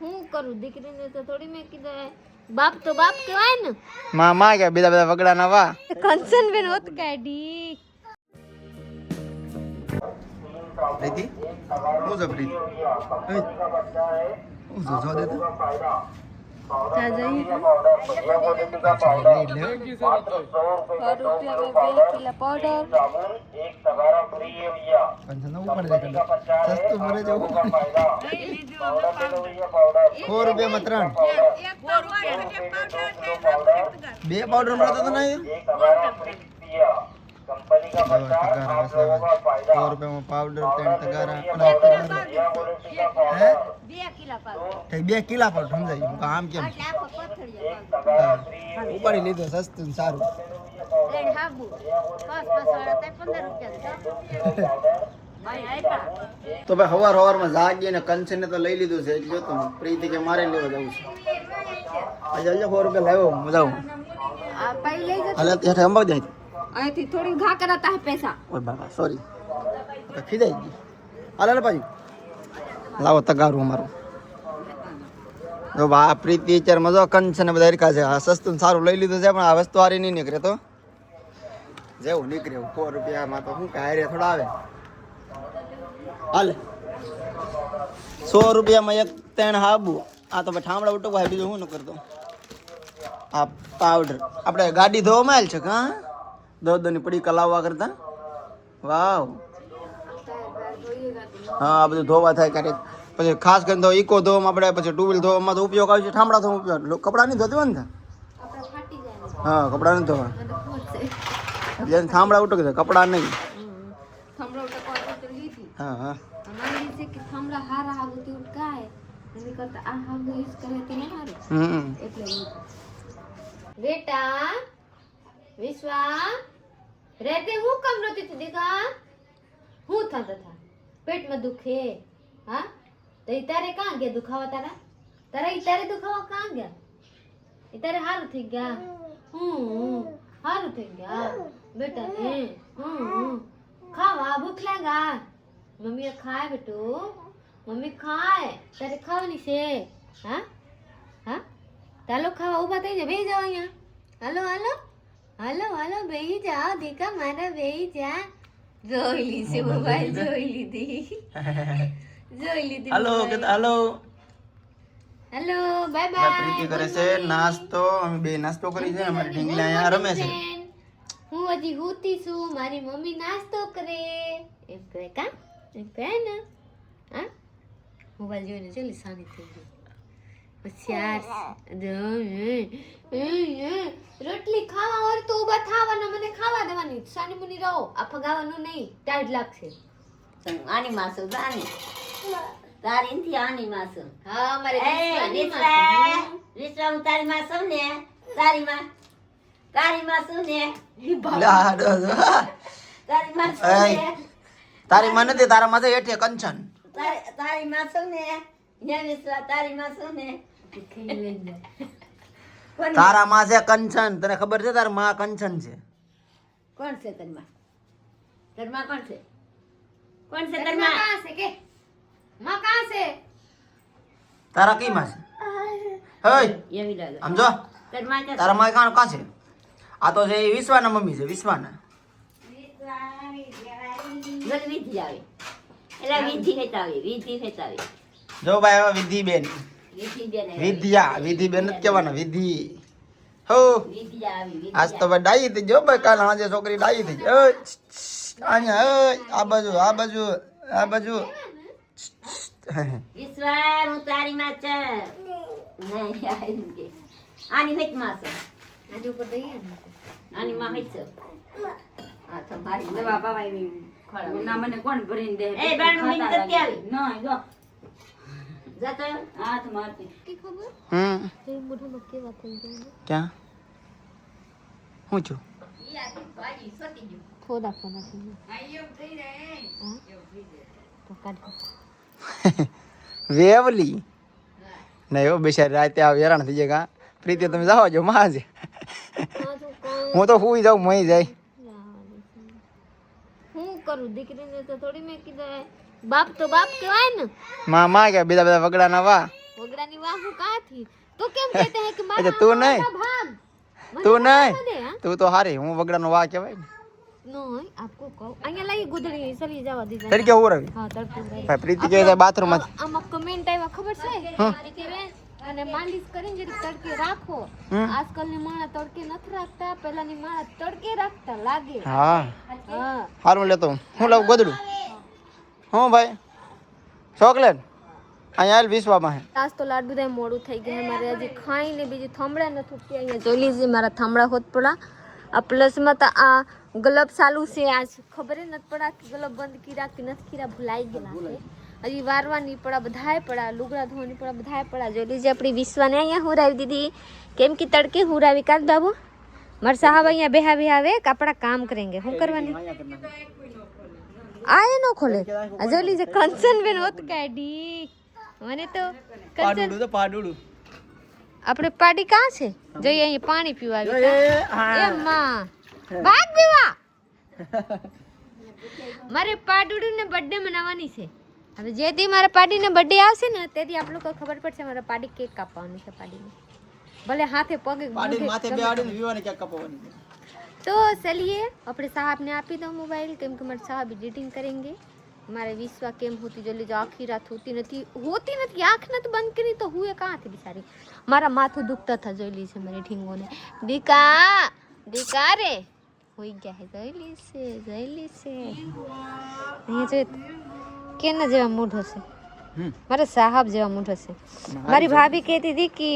હું કરું? દીકરીને તો થોડી મેં કીધું બાપ તો બાપ કહેવાય ને. માં માં કે બીજા બધા વગડા ના વા. કંચન બેન હોત કાઢી પ્રીતિ હું પ્રીતિ. હું છે જો દે તો? જા જઈએ સો રૂપિયામાં ત્રણ બે પાવડર મળતો તો નહીં? હવે. સો રૂપિયામાં પાવડર ત્રણ તગારા અને એક તગારો. હે? ઠીક, બે કિલા પર સમજાય. આમ કેમ? હા. ઉપાડી લીધો સસ્તું ને સારું. તો ભાઈ હવાર હવારમાં જાગી ને કંચન તો લઈ લીધું છે. એટલે તો પ્રીતિ કે મારે લેવા જવું છે. આજે આજે સો રૂપિયા લાવ્યો મજા આવું હાલે ત્યાં અંબાવ જાય અહીંથી થોડી ઘા કરાતા હે પૈસા. ઓય બાબા સોરી ખીજાઈ ગઈ. હાલે ને ભાઈ લાવો તગારું અમારું. જો બા પ્રીતિ અત્યારે મજો કંચન ને બધા રીકા છે. સસ્તું સારું લઈ લીધું છે, પણ આ વસ્તુ હારી નહીં નીકળે તો. જેવું નીકળે સો રૂપિયામાં તો શું કે હારે થોડા આવે. હાલે. સો રૂપિયામાં એક ત્રણ હાબુ. આ તો ઠામડા ઉટકવા બીજું શું ન કરતો. આ પાવડર આપણે ગાડી ધોવા માલ છે કે દો દોની પડી કલાવવા કરતા વાવ હા આ બધું ધોવા થાય ક્યારેક પછી ખાસ કરીને તો ઇકો ધોવામાં આપણે પછી ટુ વ્હીલ ધોવામાં તો ઉપયોગ આવે છે ઠામડા ધોવા ઉપયોગ લો- કપડાં નહીં ધોતી હોય ને હા કપડાં નહીં ધોવા એટલે એને થાંભળા ઉટકે છે કપડાં નહીં થમડા ઉટકવા તો લીધી હા હા અમારી છે કે થમડા હારા હાગું તે ઉટકાય એની કરતા આ હાગું યુઝ કરે તો ના હારું હમ એટલે બેટા વિશ્વા રહેતે હું કમ રોતી હતી દીકા હું થતા થા. પેટમાં દુખે. હા? તો તારે કાં ગયા દુખાવા તારા? તારા તારે દુખાવા કાં ગયા? તારે હારું થઈ ગયા? હું હારું થઈ ગયા. બેટા ને હું ખાવા ભૂખ લાગા મમ્મી ખાય બેટુ. મમ્મી ખાય. તારે ખાવાની છે. હા? હા? ચાલો ખાવા ઊભા થઈ જાય બે જાવ અહીંયા. હાલો હાલો. હાલો હાલો બેહી જાઓ. દીકા મારા બેહી જા. જોઈ લીધી મોબાઈલ જોઈ લીધી. જોઈ લીધી હાલો હાલો. હેલો બાય બાય પ્રીતિ કરે છે નાસ્તો. અમે બે નાસ્તો કરી છે અમારી ઢીંગલી અહીંયા રમે છે. હું હજી હુતી છું મારી મમ્મી નાસ્તો કરે. એમ કહે કા? એમ કહે ને. હા? મોબાઈલ જોઈને ચલી સાની થઈ ગઈ. પછી આ રોટલી ખાવા હોય તો ઊભા થાવાના મને ખાવા મુનિ રહો. આ ફગાવાનું નહીં. ટાઈટ લાગશે. આની માસો આની. તારી નથી આની માસો. હા અમારે વિશ્વા વિશ્વા હું તારી માસો ને તારી માં તારી માસો ને. તારી માસો ને. તારી માં નથી તારા માથે હેઠે કંચન. તારી માસો ને. ને વિશ્વા તારી માસો ને. તારા માં છે કંચન. તને ખબર છે તારા માં કંચન છે? કોણ છે તન્મા? તન્મા કોણ છે? કોણ છે તન્મા કાં છે કે? માં કાં છે? તારા કઈ માં છે? હે એવી લાગે. સમજો? તન્મા તારા માં કાં કાં છે? આ તો છે વિશ્વાના મમ્મી છે વિશ્વાના. વિધિ આવે. એટલે વિધિ. ખેતાવી વિધિ ખેતાવી જો ભાઈ વિધિ બેન વિધિ બેન વિધિયા વિધિ બેન જ કહેવાના વિધિ. હો. આજ તો ડાઈ થઈ જો ભાઈ કાલ આજે છોકરી ડાઈ થઈ અહીંયા આ બાજુ આ બાજુ આ બાજુ. તારી માં છે. છે. આની ઉપર છે. કોણ ભરીને દે? એ ક્યાં? હું છું? વેવલી. નહીં એવો બિચારી રાતે આવે હેરાન થઈ જાય કા પ્રીતિ તમે જાઓ જો માજે હું તો સુઈ જાઉં મય જાય. હું કરું? બીજા બધા વગડા ના તું નહીં? તું નહીં? તું તો હારી હું વગડાનો વાહ કહેવાય ને. નહીં આપકો કહું. અહીંયા લાગી ગુદડી ચલી જવા દીધા. તરીકે હું રવિ હા તડકો ભાઈ પ્રીતિ કહે છે બાથરૂમમાં આમાં કમેન્ટ આવ્યા ખબર છે? અને માંડીસ કરીને તડકે રાખો. આજકાલની માણા તડકે નથી રાખતા પહેલાની માણા તડકે રાખતા લાગે. હા. હા. હારું લેતો હું હું લાવું ગોદડું. હું ભાઈ? ચોકલેટ? અહીંયા હાલ વિશ્વામાં હે. આજ તો લાડુ બધા મોડું થઈ ગયા મારે હજી ખાઈને બીજી થંભડા નથી ઉઠતી અહીંયા. જોઈ લીધી મારા થંભડા હોત પડા. આ પ્લસમાં તો આ ગલબ ચાલુ છે. આજ ખબર નથી પડા કે ગલબ બંધ કીરા કે નથી કીરા ભૂલાઈ ગયેલા છે. હજી વારવાની પડા બધાય પડા લુગડા ધોવાની પડા બધાય પડા. જોઈ લીધી આપણી વિશ્વાને અહીંયા હુરાવી દીધી. કેમ કે તડકે હુરાવી કાઢ બાબુ? મારા સાહેબ અહીંયા બેહા બેહાવે કે આપણા કામ કરેંગે. શું કરવાની? આ એ નો ખોલે. આ જોઈ લીજે કંચન બેન હોત કાઢી. મને તો પાડુડું તો પાડુડું. આપણે પાડી કાં છે? જઈએ અહીં પાણી પીવા એ માં. ભાગ પીવા મારે પાડુડું ને બર્થડે મનાવવાની છે. હવે જે દી મારા પાડીને બર્થડે આવશે ને તેથી આપ લોકો ખબર પડશે મારે પાડી કેક કાપવાની છે પાડીને. ભલે હાથે પગે પાડી માથે બેહાડીને વિવાને કેક કાપવાની તો ચલીએ. આપણે સાહેબને આપી દો મોબાઈલ કેમ કે મારા સાહેબ એડિટિંગ કરેંગે. મારે વિશ્વા કેમ હોતી જલ્દી જો આખી રાત હોતી નથી હોતી નથી આંખ નથી બંધ કરી તો હું એ કાંથી બિચારી મારા માથું દુખતા થા જોઈ છે મારી ઠીંગોને દીકા દીકા રે હોઈ ગયા હે જોઈ છે જોઈ છે અહીંયા જોઈ કેના જેવા મૂઢ હશે મારા સાહબ જેવા મૂઢ હશે મારી ભાભી કહેતી હતી કે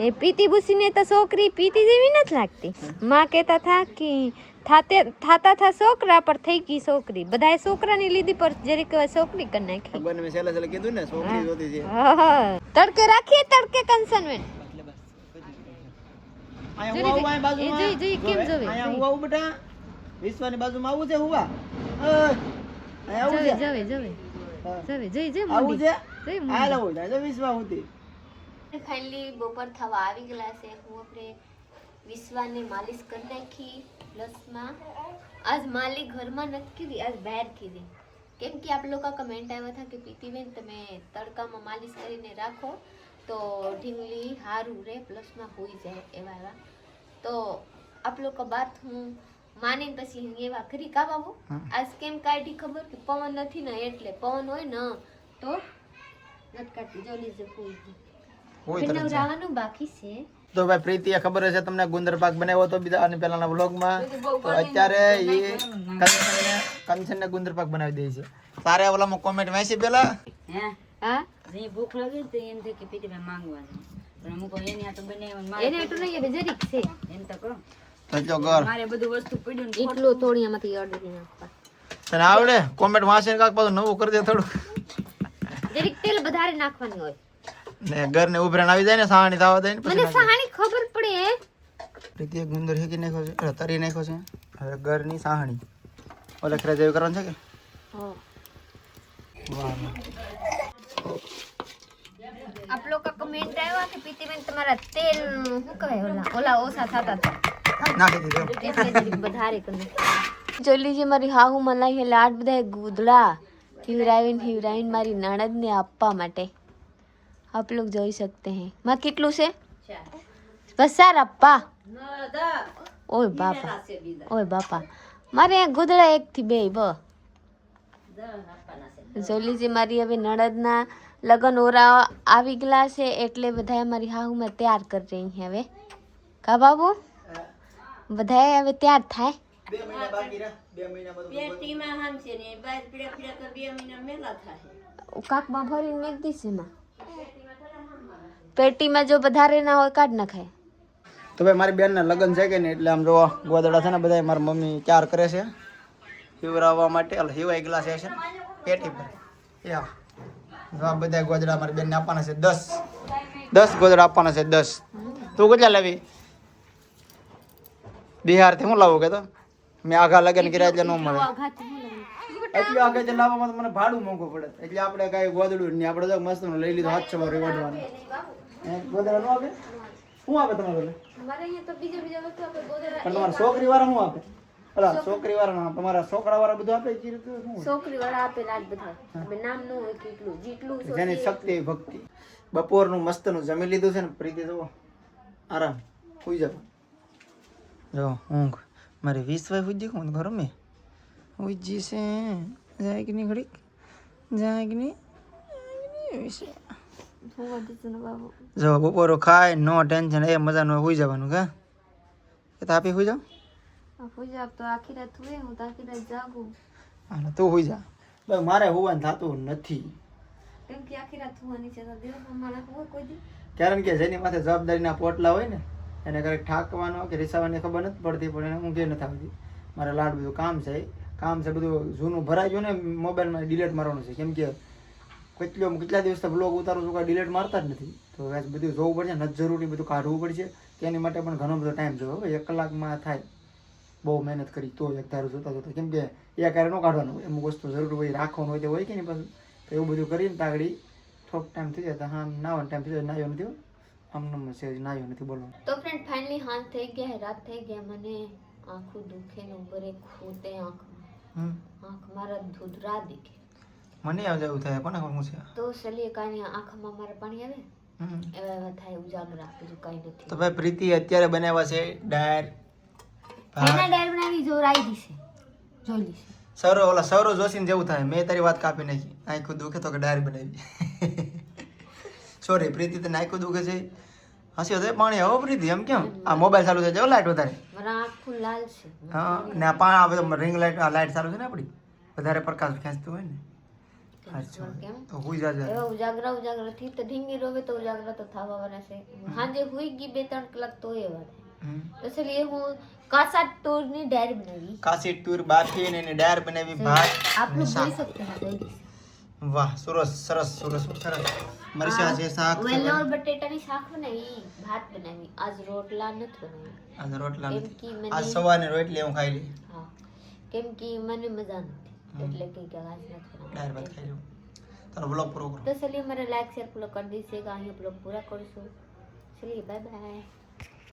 એ પીતી બુસીને તો છોકરી પીતી જેવી નથી લાગતી માં કહેતા થા કે થાતે થાતા થા છોકરા પર થઈ ગઈ છોકરી. બધાએ છોકરાની લીધી પર જરીક હવે છોકરી કરી નાખી. ખબર મે સેલા સેલા કીધું ને છોકરી જોતી છે તડકે રાખીએ તડકે કન્સનમેન્ટ અહીંયા હું આવું અહીંયા બાજુમાં જોઈ, જોઈ, કેમ જોવે? અહીંયા હું આવું બેટા વિશ્વાની બાજુમાં આવું છે હુવા? ઓય, આવું છે? જવે જવે. જવે જઈ જઈ આવું છે? જઈ હાલ આવું વિશ્વા હોતી. ફાઇનલી બપોર થવા આવી ગયેલા છે. હું આપણે વિશ્વાને માલિશ કરી નાખી પ્લસમાં આજ માલી ઘરમાં નથી કીધી આજ બહાર કીધી. કેમ કે આપ લોકો કમેન્ટ આવ્યા હતા કે પીતીબેન તમે તડકામાં માલિશ કરીને રાખો તો ઢીંગલી સારું રહે પ્લસમાં હોઈ જાય એવા એવા. તો આપ લોકો બાત હું માનીને પછી એવા કરી કા બાબુ આજ કેમ કાઢી ખબર કે પવન નથી ને એટલે પવન હોય ને તો નથી કાઢતી. જો ફૂલ હોય જાય. બાકી છે. તો ભાઈ પ્રીતિએ ખબર હશે તમને ગુંદર પાક બનાવ્યો હતો બીજા અને પહેલાના વ્લોગમાં તો અત્યારે એ કંચનને ગુંદર પાક બનાવી દે છે. તારે ઓલામાં કોમેન્ટ વાંચી પેલા? હે? હા? જે ભૂખ લાગે તો એમ થાય કે પીતી માંગવા પણ અમુક એની હાથે બનાવીને મારે એને એટલું નહીં જરીક છે. એમ તો કહો. તો ઘર મારે બધું વસ્તુ પડ્યું ને એટલું થોડી આમાંથી અડધી નાખવા. તને આવડે? કોમેન્ટ વાંચીને કાક પાછું નવું કરી દે થોડું જરીક તેલ વધારે નાખવાની હોય. ને ઘર ને ઉભરાણ આવી જાય ને સાહાણી થવા દે ને મને સાહાણી ખબર પડે. પ્રીતિએ ગુંદર હેકી નાખ્યો છે અરે, તરી નાખ્યો છે. હવે ઘરની સાહાણી. ઓલે ખરે જેવું કરવાનું છે કે. આપ લોકો કમેન્ટ આવ્યા કે પીતીબેન તમારા તેલ શું કહેવાય ઓલા ઓલા ઓસા થતા હતા? નાખી દીધો. એટલે વધારે કરી જોઈ લીજે મારી હાહુ મલાઈ હે લાડ બધા ગુદડા હિવરાવીન હિવરાવીન મારી નણદને આપવા માટે. આપ લોગ જોઈ શકતે હે. માં કેટલું છે? બસ ચાર આપવા ઓય બાપા. ઓય બાપા. મારે અહીંયા ગુદડા એક થી બે. બ જોલીજી લીજે મારી હવે નણદના લગન ઓરા આવી ગયેલા છે એટલે બધા મારી હાહુમાં તૈયાર કરી રહી હવે. કા બાબુ? બધાએ હવે તૈયાર થાય. બે મહિના બાકી રહ્યા. બે મહિના બધું પેટીમાં હામ છે ને બાર પીડા પીડા તો બે મહિના મેલા થાય. કાકમાં ભરીને મેક દીશે માં પેટીમાં જો વધારે ના હોય, કાઢ નખાય. તો ભાઈ, મારી બેનના લગ્ન છે કે નહીં? એટલે આમ જો ગોદડા છે ને બધા મારી મમ્મી ચાર કરે છે. હિવરાવવા માટે એટલે હિવાઈ ગ્લાસ છે પેટી પર. યા આ બધા ગોદડા મારી બેનને આપવાના છે, દસ. દસ ગોદડા આપવાના છે, દસ. તું કેટલા લાવી? બિહારથી હું લાવું કે તો? મેં આઘા લગ્ન કર્યા એટલે ન મળે. એટલે આગળ જે લાવવામાં મને ભાડું મોંઘું પડે. એટલે આપણે કાંઈ ગોદડું નહીં. આપણે તો મસ્ત લઈ લીધું, હાથ સવાર વાઢવાનું. હે, નો આપે? શું આપે તમારે પણ તમારા છોકરી વાળા શું આપે? ઓલા છોકરી વાળા તમારા છોકરા વાળા બધું આપે શું છોકરી વાળા આપે લાડ બધા. નામનું હોય કેટલું જેટલું જેની શક્તિ ભક્તિ. બપોરનું મસ્તનું જમી લીધું છે ને પ્રીતિ તો આરામ. સુઈ જાવ જો ઊંઘ. મારી વીસ વાય સુઈ ગયું ઘર મેં સુઈ જી છે. જાય કે નહીં ઘડીક? જાય કે નહીં? જો બપોરો ખાય નો ટેન્શન એ મજાનો હોઈ જવાનું કે? એ તાપી સુઈ જાવ પૂજા તો આખી રાત હુએ હું આખી રાત જાગું. હા તું હોઈ જા. બસ મારે હોવાનું થતું નથી. કેમ કે આખી રાત હુવાની છે તો દિવસમાં માણસ હોય કોઈ દી. કારણ કે જેની માથે જવાબદારીના પોટલા હોય ને એને ક્યારેક ઠાકવાનો કે રીસાવાની ખબર નથી પડતી પણ એને ઊંઘે નથી આવતી. મારે લાડ બધું કામ છે કામ છે બધું જૂનું ભરાઈ ગયું ને મોબાઈલમાં ડિલેટ મારવાનું છે. કેમ કે કેટલો કેટલા દિવસથી બ્લોગ ઉતારું છું કાંઈ ડિલેટ મારતા જ નથી. તો આજ બધું જોવું પડશે નથી જરૂરી બધું કાઢવું પડશે. તેની માટે પણ ઘણો બધો ટાઈમ જોયો. હવે એક કલાકમાં થાય. બહુ મહેનત કરી તો એક ધારું જોતા જોતા. કેમ કે એ ક્યારે ન કાઢવાનું. હોય અમુક વસ્તુ જરૂર હોય રાખવાનું હોય તે હોય કે નહીં પાછું. તો એવું બધું કરીને તાગડી થોડોક ટાઈમ થઈ જાય. તો હા નાવાનો ટાઈમ થઈ જાય. નાયો નથી. આમ નમ છે નાયો નથી બોલો તો ફ્રેન્ડ ફાઇનલી હાથ થઈ ગયા રાત થઈ ગયા. મને આંખું દુખે ને ઉપર એક ખૂતે આંખ. હમ. આંખ મારા ધુધરા દીખે. મને આવ એવું થાય કોને ખબર છે? તો સલીએ કાની આંખમાં મારે પાણી આવે? હમ. એવા એવા થાય ઉજાગરા બીજું કાંઈ નથી. તો ભાઈ પ્રીતિ અત્યારે બનાવ્યા છે ડાયર એના ડાયર બનાવી જો રાઈ દીશે. જોઈ લીશે. સૌરવ ઓલા સૌરવ જોશીને જેવું થાય. મેં તારી વાત કાપી નાખી. આખું દુખે તો કે ડાયર બનાવી. સોરી પ્રીતિ તને આખું દુખે છે. હસી તો પાણી. હવે પ્રીતિ એમ કેમ? આ મોબાઈલ ચાલુ થઈ જાય લાઈટ વધારે. આંખું લાલ છે. હા ને આ પાણી આ રિંગ લાઈટ આ લાઈટ ચાલુ છે ને આપણી વધારે પ્રકાશ ખેંચતું હોય ને. અચ્છા કેમ તો હુઈ જાજે એવા ઉજાગરા ઉજાગરા થી તો ઢીંગી રોવે તો ઉજાગરા તો થવા વાળા છે સાંજે હુઈ ગઈ બે ત્રણ કલાક તો એવા થાય હમ. તો સલીએ હું કાસા ટોરની ડાયરી બનાવી કાશી ટૂર બાફી ને એની ડાયર બનાવી ભાત આપણું શાક. જોઈ શકते हैं દઈ દીશે વાહ સરસ સરસ સરસ સરસ મરચા છે શાક છે વેલોર બટેટાની શાક બનાવી ભાત બનાવી આજ રોટલા નથી બનાવી આજે રોટલા કેમ નથી કે મને આજ સવારની રોટલી હું ખાઈ લઈ હા કેમ કે મને મજા નથી એટલે કે घास मत खाना દાળ ભાત ખાઈ લઉં તારો બ્લોગ પૂરો કરો તો ચલિए हमारा लाइक शेयर फॉलो कर दीजिएगा हम लोग पूरा कर सो चलिए बाय बाय